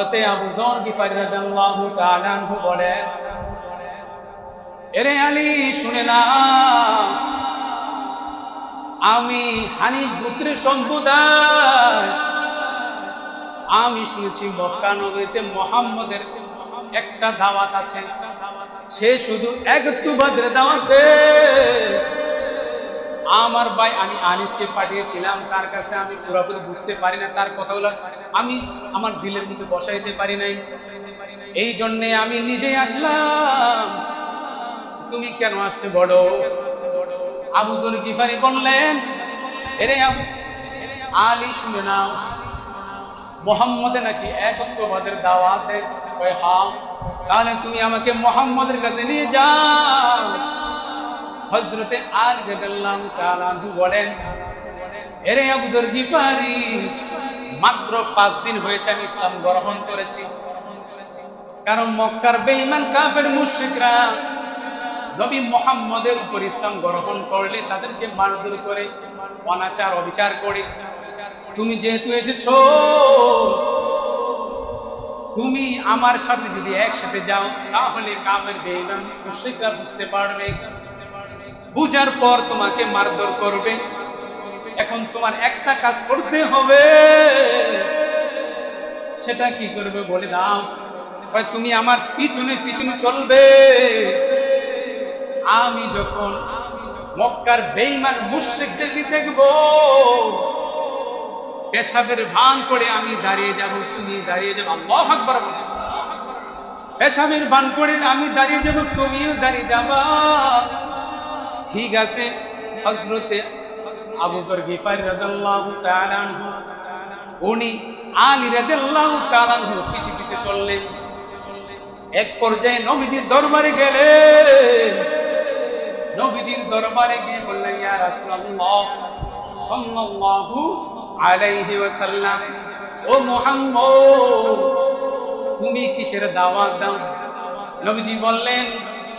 হজরতে আবু জর গিফারি রাদিয়াল্লাহু তাআলা আনহু বলেন এরে আলী, শুনে না। আমি হানি গোত্রের সম্প্রদায়। আমি শুনেছি মক্কা নগরীতে মোহাম্মদের একটা দাওয়াত আছে। সে শুধু একত্ববাদের দাওয়াতে আমার ভাই, আমি আনিসকে পাঠিয়েছিলাম। তার কাছে আমি পুরোপুরি বুঝতে পারি না তার কথাগুলো। আমি আমার দিলের মধ্যে বসাইতে পারি নাই। এই জন্যে আমি নিজেই আসলাম। তুমি কেন আসছে বড় আবু জর গিফারি বললেন, এরে আবু, আলী শুনে নাও। মোহাম্মদে নাকি একত্ববাদের দাওয়াতে হ্যাঁ তাহলে তুমি আমাকে মোহাম্মদের কাছে নিয়ে যাও। হজরতে আর গেলাম তালাহু বলেন, এরে আবুদর গিফারি, মাত্র পাঁচ দিন হয়েছে আমি ইসলাম গ্রহণ করেছি। কারণ মক্কার বেঈমান, কাফের, মুশরিকরা নবী মোহাম্মদের উপর ইসলাম গ্রহণ করলে তাদেরকে মারধর করে, অনাচার, অবিচার করে। তুমি যেহেতু এসেছ, তুমি আমার সাথে যদি একসাথে যাও, তাহলে কামের বেঈমান, মুশরিকরা বুঝতে পারবে বুঝার পর তোমাকে মারধর করবে। এখন তোমার একটা কাজ করতে হবে। সেটা কি করবে বলে দাও। তুমি আমার পিছনে পিছনে চলবে। আমি যখন মক্কার বেইমান মুশ্রিকদেরকে দেখব, পেশাবের ভান করে আমি দাঁড়িয়ে যাব, তুমি দাঁড়িয়ে যাব, আল্লাহ আকবার বলে। পেশাবের ভান করে আমি দাঁড়িয়ে যাব, তুমিও দাঁড়িয়ে যাবা। ঠিক আছে? হজরতে আবু জর গিফারি রাদিয়াল্লাহু তাআলা আনহু, উনি আলী রাদিয়াল্লাহু তাআলা আনহু পিছে পিছে চললেন। এক পর্যায়ে নবীজির দরবারে গেলেন। নবীজির দরবারে গিয়ে বললেন, ইয়া রাসূলুল্লাহ সাল্লাল্লাহু আলাইহি ওয়াসাল্লাম, ও মুহাম্মদ, তুমি কিসের দাওয়াত দাও? নবীজি বললেন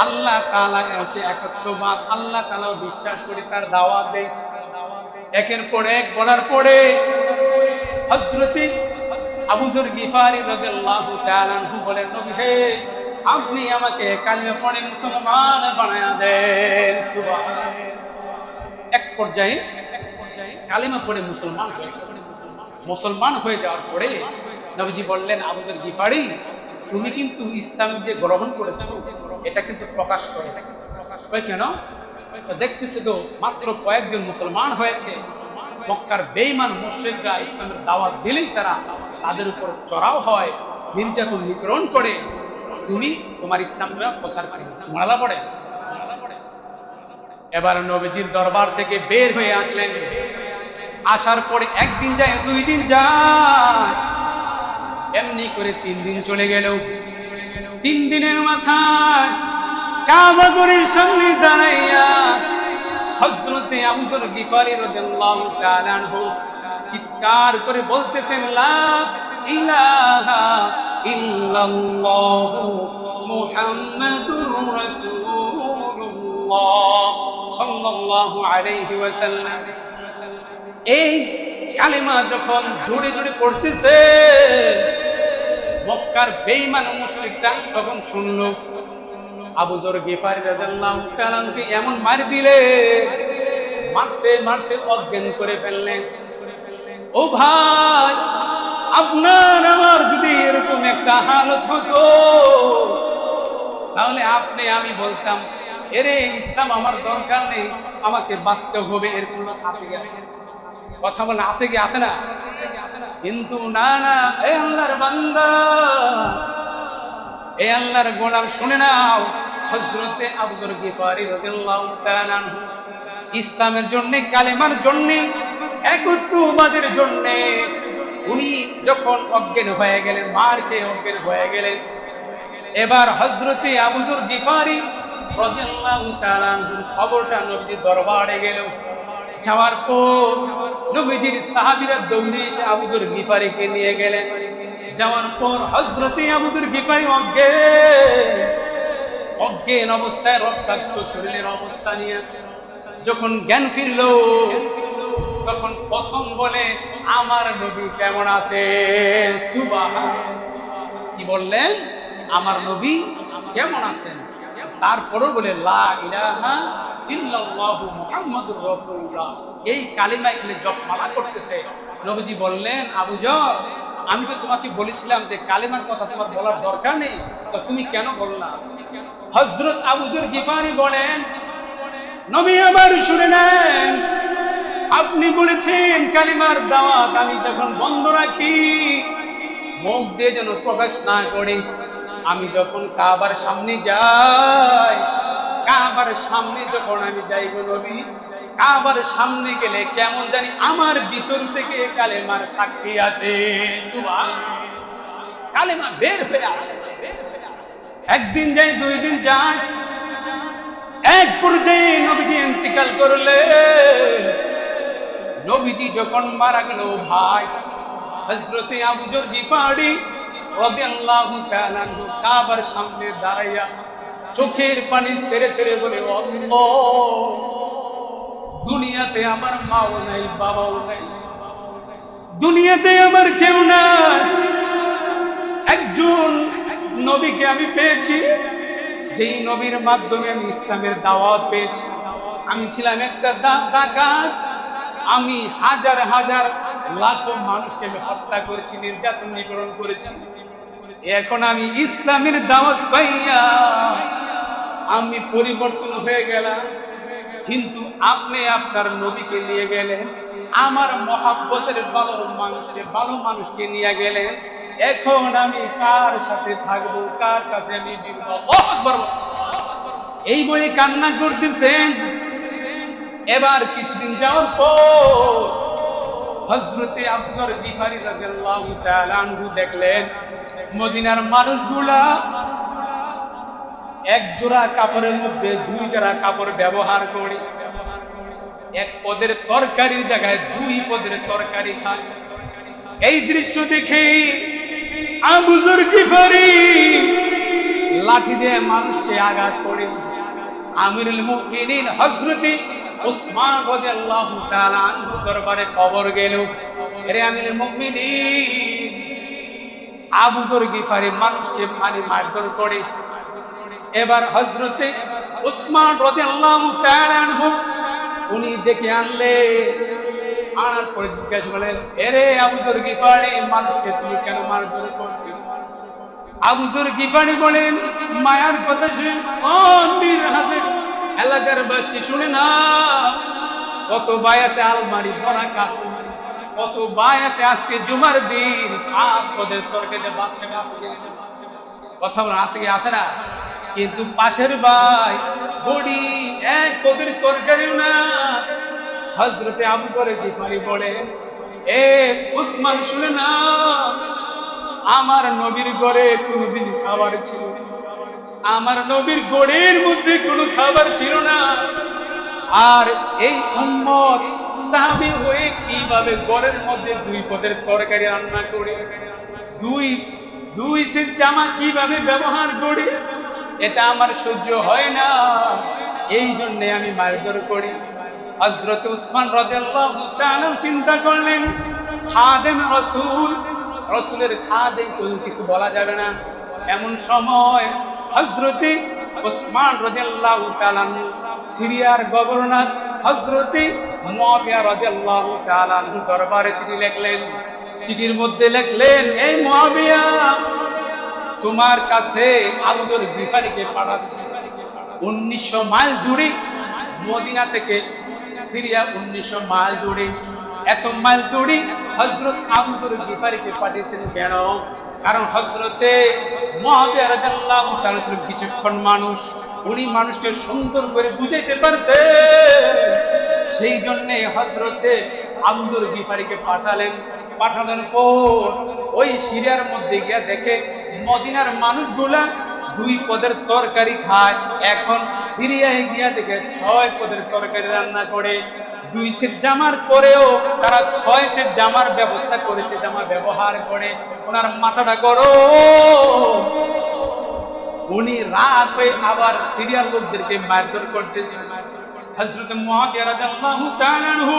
আল্লাহ তালা হচ্ছে একত্ববাদ আল্লাহ তাআলা বিশ্বাস করি তার দাওয়াত দেয় একের পর এক বলার পরে হযরতে আবু যর গিফারি রাদিয়াল্লাহু তাআলা বলেন, নবী হে, আপনি আমাকে কালিমা পড়ে মুসলমান বানায়া দেন সুবহানাল্লাহ এক পর্যায়ে কালিমা পড়ে মুসলমান হয়ে। মুসলমান হয়ে যাওয়ার পরে নবীজি বললেন আবুদের গিফারি তুমি কিন্তু ইসলাম যে গ্রহণ করেছ, এটা কিন্তু প্রকাশ করে। কেন? দেখতেছে তো মাত্র কয়েকজন মুসলমান হয়েছে। মক্কার বেইমান মুশ্রিকরা ইসলামের দাওয়াত দিলেই তারা তাদের উপর চড়াও হয়, নির্যাতন নিগ্রহণ করে। তুমি তোমার ইসলামটা প্রচার করে সুমালা পড়ে? এবার নবীজির দরবার থেকে বের হয়ে আসলেন। আসার পরে একদিন যায়, দুই দিন যায়। এমনি করে তিন দিন চলে গেল তিন দিনের মাথায় সামনে দাঁড়াইয়া হজরতে আবুদর গিফারি রাদিয়াল্লাহু তাআলা আনহু চিৎকার করে বলতেছেন, লা ইলাহা এই কালেমা যখন জোরে জোরে পড়তেছে মক্কার বেঈমান মুশরিকরা তখন শুনলো আবু জর গিফারি রাদিয়াল্লাহু তাআলাকে এমন মার দিলে, মারতে মারতে অজ্ঞান করে ফেললেন। ও ভাই, আপনার আমার যদি এরকম একটা হালত হতো, তাহলে আপনি আমি বলতাম, এরে, ইসলাম আমার দরকার নেই, আমাকে বাঁচতে হবে। এরকম আছে কি কথা বলে আছে কি আছে না? কিন্তু না না এ আল্লাহর বান্দা, এ আল্লাহর গোলাম, শুনে নাও। হজরতে আব্দুল গিফারি রাদিয়াল্লাহু তাআলা ইসলামের জন্য, কালেমার জন্য, একত্ববাদের জন্য, উনি যখন অজ্ঞান হয়ে গেলেন, মার খেয়ে অজ্ঞান হয়ে গেলেন, এবার হজরতে আবুদুর গিফারি রাদিয়াল্লাহু তাআলা খবরটা নবীজির দরবারে গেল। যাওয়ার পর নবীজির সাহাবীরা দৌড়ে এসে আবুদুর গিফারিকে নিয়ে গেলেন। যাওয়ার পর হজরতে আবুদুর গিফারি অজ্ঞান অজ্ঞান অবস্থায় রক্তাক্ত শরীরের অবস্থা নিয়ে যখন জ্ঞান ফিরল, তখন প্রথম বলে, আমার নবী কেমন আছে কি বললেন? আমার নবী কেমন আছেন? তারপরও বলে, লা ইলাহা এই কালিমা এখানে জপমালা করতেছে। নবীজি বললেন, আবু আমি তো তোমাকে বলেছিলাম যে কালিমার কথা তোমার বলার দরকার নেই। তো তুমি কেন বললা? হযরত আবু জর বলেন, নবী আমার শুনে নেন। আপনি বলেছেন কালিমার দাওয়াত আমি যখন বন্ধ রাখি, মুখ দিয়ে যেন প্রকাশ না করে। আমি যখন কাবার সামনে যাই কাবার সামনে যখন আমি যাই গো নবী কাবার সামনে গেলে কেমন জানি আমার ভিতর থেকে কালেমার সাক্ষী সুবহান কালেমা বের হয়ে আসে। একদিন যাই দুই দিন যাই এক পর্যায়ে নবীজি ইন্তিকাল করলে। নবীজি যখন মারা গেল, ভাই হজরতে আবুজর গিফারি রাদিয়াল্লাহু তাআলা আনহু কাবার সামনে দাঁড়াইয়া চোখের পানি সেরে সেরে বলে দুনিয়াতে আমার মাও নাই, বাবাও নাই। দুনিয়াতে আমার কেউ নাই। একজন নবীকে আমি পেয়েছি, যেই নবীর মাধ্যমে আমি ইসলামের দাওয়াত পেয়েছি। আমি ছিলাম একটা ডাকাত আমি হাজার হাজার, লাখো মানুষকে আমি হত্যা করেছি, নির্যাতন নিপীড়ন করেছি। এখন আমি ইসলামের দাওয়াত পাইয়া আমি পরিবর্তন হয়ে গেলাম। কিন্তু আপনি আপনার নবীকে নিয়ে গেলেন। আমার মহাব্বতের ভালো মানুষকে ভালো মানুষকে নিয়ে গেলেন। এখন আমি কার সাথে থাকব? কার কাছে আমি এই বলে কান্না করতেছেন। এবার কিছুদিন যাওয়ার পর হজরতে আফজর জিফারি তাআলা দেখলেন, মদিনার মানুষগুলা এক জোড়া কাপড়ের মধ্যে দুই জোড়া কাপড় ব্যবহার করি। এক পদের তরকারির জায়গায় দুই পদের তরকারি খায় এই দৃশ্য দেখে আবুজুর গিফারি লাঠি দিয়ে মানুষকে আঘাত করে। আমিরুল মুমিনিন হযরতে ওসমান রাদিয়াল্লাহু তাআলা আনহু দরবারে খবর গেল আরে আমিরুল মুমিনিন আবু জর গিফারি মানুষকে পানি মারধর করে। এবার তাআলা আনহু, উনি ডেকে আনলে, আনার পরে জিজ্ঞাসা করলেন, এরে আবু জর গিফারি, মানুষকে তুমি কেন মারধর করছ? আবু জর গিফারি বলেন, মায়ার কথা শুনে অন্যের হাতে এলাকার বাসী শুনে না, কত ভাই আছে আলমারি ভরা কাপড় কত ভাই আছে আজকে জুমার দিন পাঁচ পদের তরকারিতে গেছে। কথা বলা আসে কি আসে না? কিন্তু পাশের ভাই বড়ি এক কবির তরকারিও না। হজরতে আবু করে গিফারি বলে, এ উসমান, শুনে না আমার নবীর ঘরে কোনোদিন খাবার ছিল আমার নবীর গড়ের মধ্যে কোনো খাবার ছিল না। আর এই উম্মত সাহাবী হয়ে কীভাবে গড়ের মধ্যে দুই পদের তরকারি রান্না করে, দুই দুই সেট জামা কীভাবে ব্যবহার করি এটা আমার সহ্য হয় না। এই জন্যে আমি মারধর করি। হযরত উসমান রাদিয়াল্লাহু চিন্তা করলেন, খাদেম রসুল, রসুলের খাদেম কোনো কিছু বলা যাবে না। এমন সময় হযরতে উসমান রাদিয়াল্লাহু তাআলা আনহু সিরিয়ার গভর্নর হযরতে মহাবিয়া রাদিয়াল্লাহু তাআলা আনহু দরবারে চিঠি লিখলেন। চিঠির মধ্যে লিখলেন এই মুয়াবিয়া তোমার কাছে আবুদুল গিফারিকে পাঠাচ্ছি। উনিশশো মাইল দূরে, মদিনা থেকে সিরিয়া উনিশশো মাইল দূরে। এত মাইল দূরে হজরত আবুদুল গিফারিকে পাঠিয়েছেন কেন কারণ হজরতে মহাবিয়ার ছিল কিছুক্ষণ মানুষ। উনি মানুষকে সুন্দর করে বুঝাইতে পারতে সেই জন্যে হজরতে আবুদুল গিফারিকে পাঠালেন। পাঠানোর পর ওই সিরিয়ার মধ্যে গিয়া দেখে মদিনার মানুষগুলা দুই পদের তরকারি খায়। এখন সিরিয়ায় গিয়া দেখে ছয় পদের তরকারি রান্না করে। দুই সেট জামার পরেও তারা ছয় সেট জামার ব্যবস্থা করেছে জামা ব্যবহার করে। ওনার মাথাটা করো উনি রাগ হয়ে আবার সিরিয়াল লোকদেরকে মারধর করতেছে। তাআলা আনহু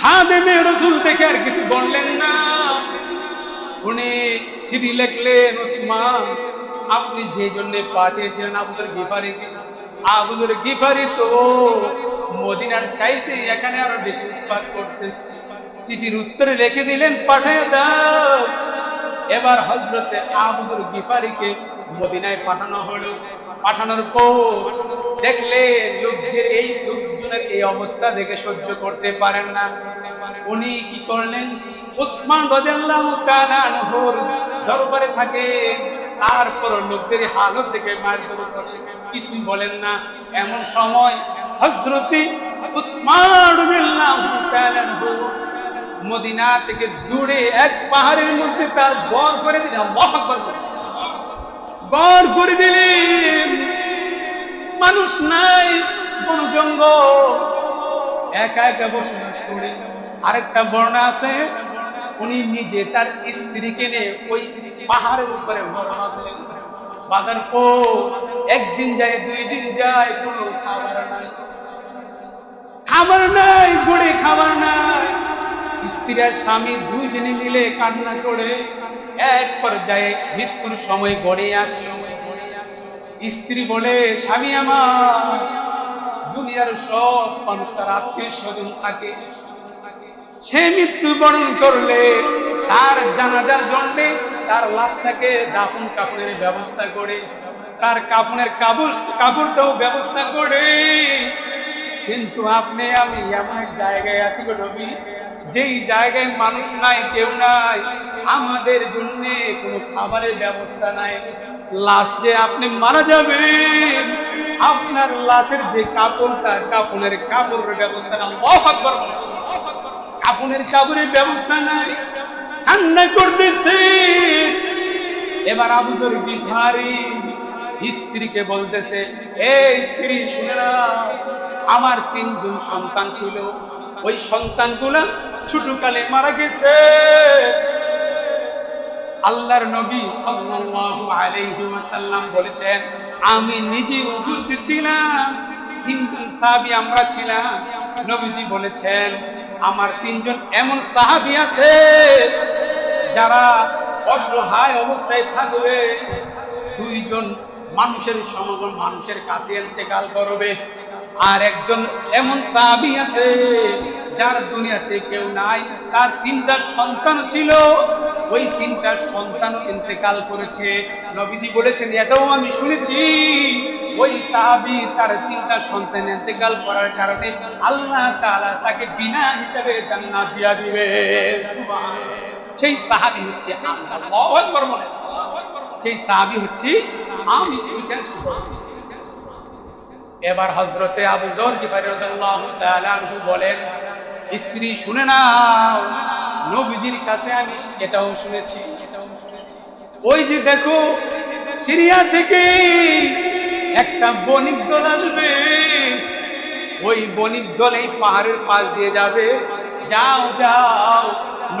খাদেমে রাসূল দেখে আর কিছু বললেন না। উনি চিঠি লিখলেন ওসমান আপনি যে জন্য পাঠিয়েছিলেন আবুদুর গিফারিকে আবুদুর গিফারি তো মদিনার চাইতে এখানে আরও বেশি উৎপাদ করতেছে। চিঠির উত্তরে রেখে দিলেন, পাঠিয়ে দাও। এবার হজরতে আবুদুর গিফারিকে মদিনায় পাঠানো হলো। পাঠানোর পর দেখলে লোকজের এই লোকজনের এই অবস্থা দেখে সহ্য করতে পারেন না। উনি কি করলেন? উসমান রাদিয়াল্লাহু তাআলা আনহুর দরবারে থাকে। তারপর লোকদের হালত থেকে মারধর কিছুই বলেন না। এমন সময় হযরতে উসমান রাদিয়াল্লাহু তাআলা আনহু মদিনা থেকে দূরে এক পাহাড়ের মধ্যে তার বর করে দিলেন। আল্লাহু আকবার। বর করে দিলেন। মানুষ নাই কোন জঙ্গল। একা একা বসবাস করে। আরেকটা বর্ণা আছে উনি নিজে তার স্ত্রীকে নিয়ে ওই পাহাড়ের উপরে রওনা দিলেন। একদিন যায় দুই দিন যায়, কোনো খাবার নাই। খাবার নাই গড়ে খাবার নাই। স্ত্রী আর স্বামী দুইজনে মিলে কান্না করে, এক পর্যায়ে মৃত্যুর সময় গড়ে আসলো। স্ত্রী বলে, স্বামী আমার, দুনিয়ার সব মানুষ তার আত্মীয় স্বজন থাকে। সে মৃত্যুবরণ করলে তার জানাজার জন্য তার লাশটাকে দাফন কাপড়ের ব্যবস্থা করে, তার কাপড়ের কাপড় কাপড়টাও ব্যবস্থা করে কিন্তু আপনি, আমি এমন এক জায়গায় আছি গো নবী, যেই জায়গায় মানুষ নাই, কেউ নাই, আমাদের জন্য কোনো খাবারের ব্যবস্থা নাই লাশ যে আপনি মারা যাবেন, আপনার লাশের যে কাপড়টা, কাপড়ের কাপড়ের ব্যবস্থা না। কাপড়ের কাপড়ের ব্যবস্থা নাই। কান্না করতেছে। এবার আবু জর বিহারি স্ত্রীকে বলতেছে, এ স্ত্রী, শুনে না আমার তিনজন সন্তান ছিল। ওই সন্তানগুলা ছোটকালে মারা গেছে। আল্লাহর নবী সাল্লাল্লাহু আলাইহি ওয়াসাল্লাম বলেছেন, আমি নিজে উপস্থিত ছিলাম, তিনজন সাহাবী আমরা ছিলাম। নবীজি বলেছেন আমার তিনজন এমন সাহাবী আছে, যারা অসহায় অবস্থায় থাকবে, দুইজন মানুষের সমাগম মানুষের কাছে ইন্তেকাল করবে, আর একজন এমন সাহাবী আছে যার দুনিয়াতে কেউ নাই। তার তিনটা সন্তান ছিল, ওই তিনটা সন্তান ইন্তেকাল করেছে। নবীজি বলেছেন, এটাও আমি শুনেছি। ওই সাহাবী তার তিনটা সন্তান ইন্তেকাল করার কারণে আল্লাহ তাআলা তাকে বিনা হিসাবে জান্নাত দিয়া দিবে। সেই সাহাবী হচ্ছে সেই সাহাবী হচ্ছে আমি এবার হজরতে আবু জর বলেন স্ত্রী শুনে নাও নবীজির কাছে আমি এটাও শুনেছি। ওই যে দেখো সিরিয়া থেকে একটা বণিক দল আসবে। ওই বণিক দল এই পাহাড়ের পাশ দিয়ে যাবে। যাও যাও।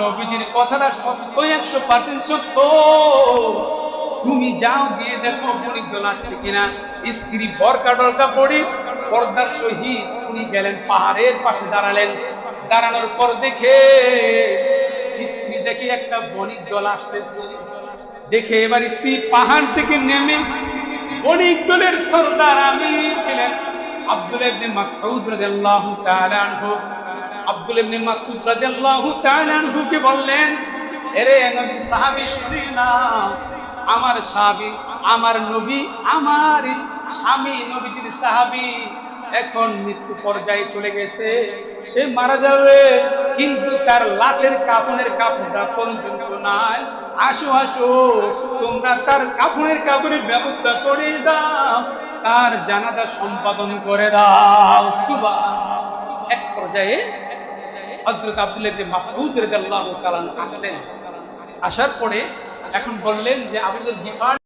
নবীজির কথাটা সত্য, একশো পার্সেন্ট সত্য। তুমি যাও, গিয়ে দেখো বণিক দল আসছে কিনা। স্ত্রী বরকা ডরকা পড়ে, পর্দার সহিত উনি গেলেন পাহাড়ের পাশে দাঁড়ালেন। দাঁড়ানোর পর দেখে স্ত্রী দেখে একটা বণিক দল আসতেছে। দেখে এবার স্ত্রী পাহাড় থেকে নেমে বণিক দলের সর্দার আমি ছিলেন। আব্দুল ইবনে মাসউদ রাদিয়াল্লাহু তাআলা আনহু। আব্দুল ইবনে মাসউদ রাদিয়াল্লাহু তাআলা আনহু কে বললেন, এরে নবী, সাহাবী শুনি না। আমার সাহাবী, আমার নবী আমার স্বামী, নবীজির সাহাবী। এখন মৃত্যু পর্যায়ে চলে গেছে। সে মারা যাবে, কিন্তু তার লাশের কাপড়ের কাপড়টা পর্যন্ত নাই আসো আসো, তোমরা তার কাপড়ের কাপড়ের ব্যবস্থা করে দাও, তার জানাজা সম্পাদন করে দাও। সুবা এক পর্যায়ে হজরত আব্দুল্লাহ ইবনে মাসউদ রাদিয়াল্লাহু আসলেন। আসার পরে এখন বললেন যে আবুদুল গিফার